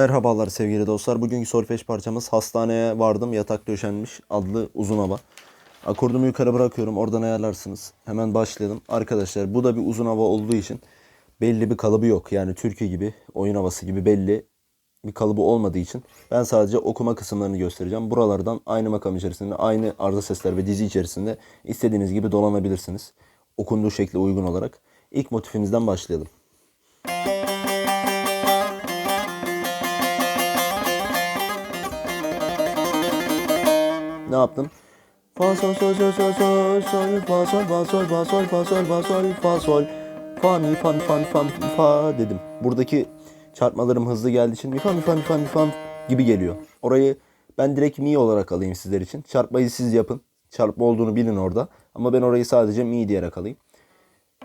Merhabalar sevgili dostlar. Bugünkü solfej parçamız Hastaneye Vardım Yatak Döşenmiş adlı uzun hava. Akordumu yukarı bırakıyorum. Oradan ayarlarsınız. Hemen başlayalım. Arkadaşlar bu da bir uzun hava olduğu için belli bir kalıbı yok. Yani türkü gibi, oyun havası gibi belli bir kalıbı olmadığı için ben sadece okuma kısımlarını göstereceğim. Buralardan aynı makam içerisinde, aynı arıza sesler ve dizi içerisinde istediğiniz gibi dolanabilirsiniz. Okunduğu şekle uygun olarak. İlk motifimizden başlayalım. Ne yaptım? Fa sol sol sol sol sol sol fa sol fa sol fa sol fa sol fa sol fa sol fa mi fa mi fa mi fa mi fa dedim. Buradaki çarpmalarım hızlı geldiği için mi fa mi fa mi fa mi fa gibi geliyor. Orayı ben direkt mi olarak alayım sizler için. Çarpmayı siz yapın. Çarpma olduğunu bilin orada. Ama ben orayı sadece mi diyerek alayım.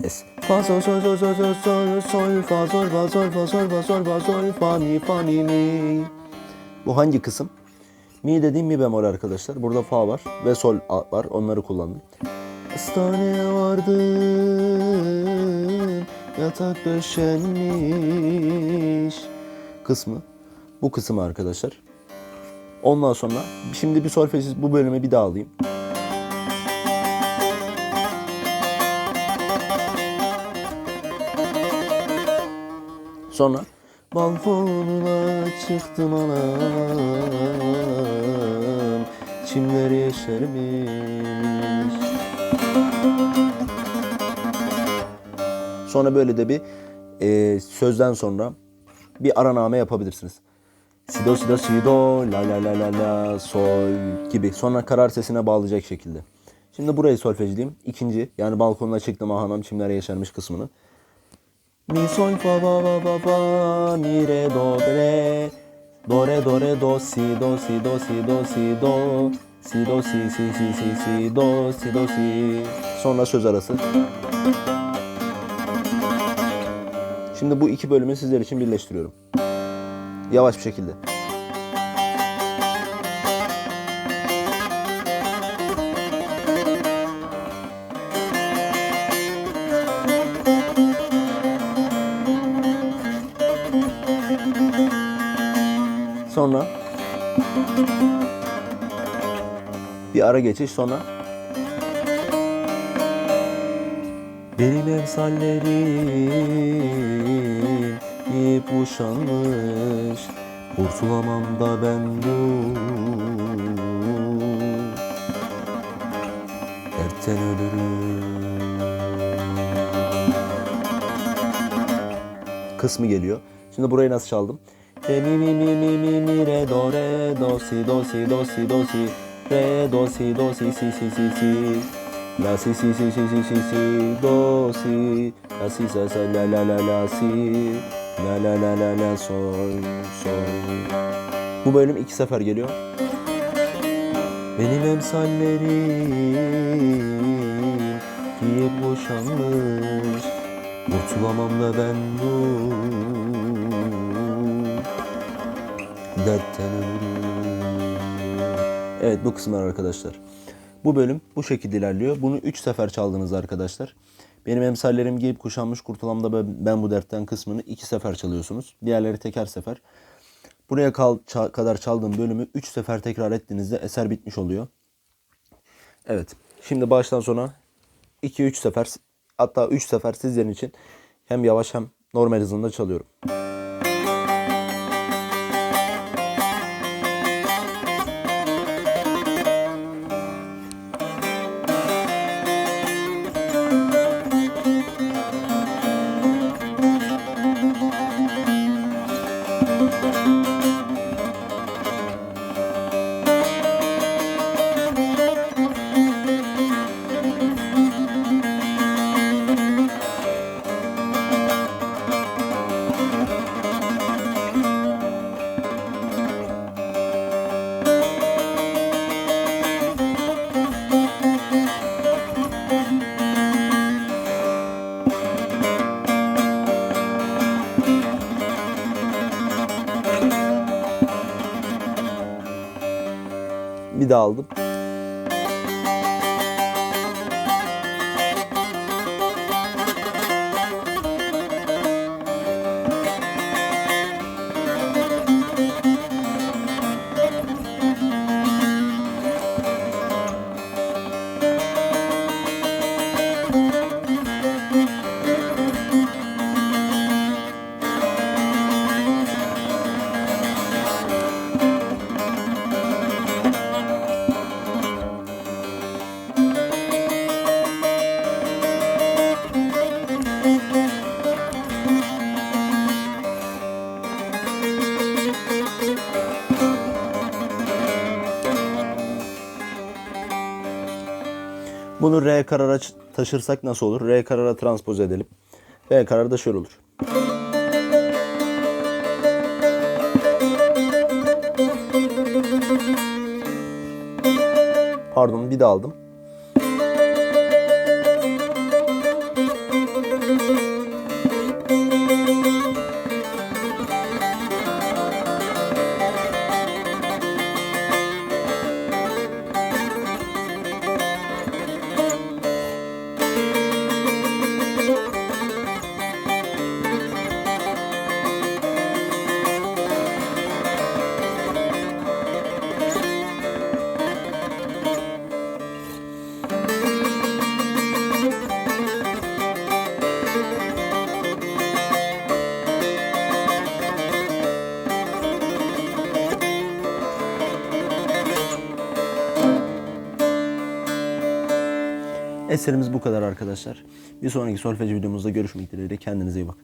Es. Fa sol sol sol sol sol sol sol fa sol fa sol fa sol fa sol fa sol fa mi fa mi mi. Bu hangi kısım? Mi dediğim mi bemol arkadaşlar. Burada fa var ve sol var. Onları kullandım. Hastaneye vardım. Yatak döşenmiş. Kısmı. Bu kısım arkadaşlar. Ondan sonra şimdi bir solfejsiz bu bölümü bir daha alayım. Sonra balkonuna çıktım anam Çimler yeşermiş Sonra böyle de bir e, sözden sonra bir araname yapabilirsiniz. Si do si do si do la la la la la sol gibi. Sonra karar sesine bağlayacak şekilde. Şimdi burayı solfejleyeyim. İkinci yani balkonuna çıktım ahanam çimler yeşermiş kısmını. Mi sol fa ba ba ba ba mi re do re do re do re do si do si do si do si do si do si si si si si do si do si sonra söz arası. Şimdi bu iki bölümü sizler için birleştiriyorum. Yavaş bir şekilde. Sonra bir ara geçiş sonra benim emsallerim ip uşanmış Kurtulamam da ben bu Dertten ölürüm kısmı geliyor. Şimdi burayı nasıl çaldım? Re mi mi mi mi mi mi re do re do si do si do si do si. Re do si do si si si si si. La si si si si si si si do si. La si sa sa la la la la si. La la la la la sol sol. Bu bölüm iki sefer geliyor. Benim emsallerim giyip boşanmış. Kurtulamam da ben bu dertten. Evet bu kısımlar arkadaşlar. Bu bölüm bu şekilde ilerliyor. Bunu 3 sefer çaldınız arkadaşlar. Benim emsallerim giyip kuşanmış kurtulam da ben, bu dertten kısmını 2 sefer çalıyorsunuz. Diğerleri teker sefer. Buraya kal, kadar çaldığım bölümü 3 sefer tekrar ettiğinizde eser bitmiş oluyor. Evet. Şimdi baştan sona 2-3 sefer hatta 3 sefer sizlerin için hem yavaş hem normal hızında çalıyorum. Bir daha aldım. Bunu re karara taşırsak nasıl olur? Re karara transpoz edelim. Re karar da şöyle olur. Pardon bir daha aldım. Eserimiz bu kadar arkadaşlar. Bir sonraki solfej videomuzda görüşmek dileğiyle. Kendinize iyi bakın.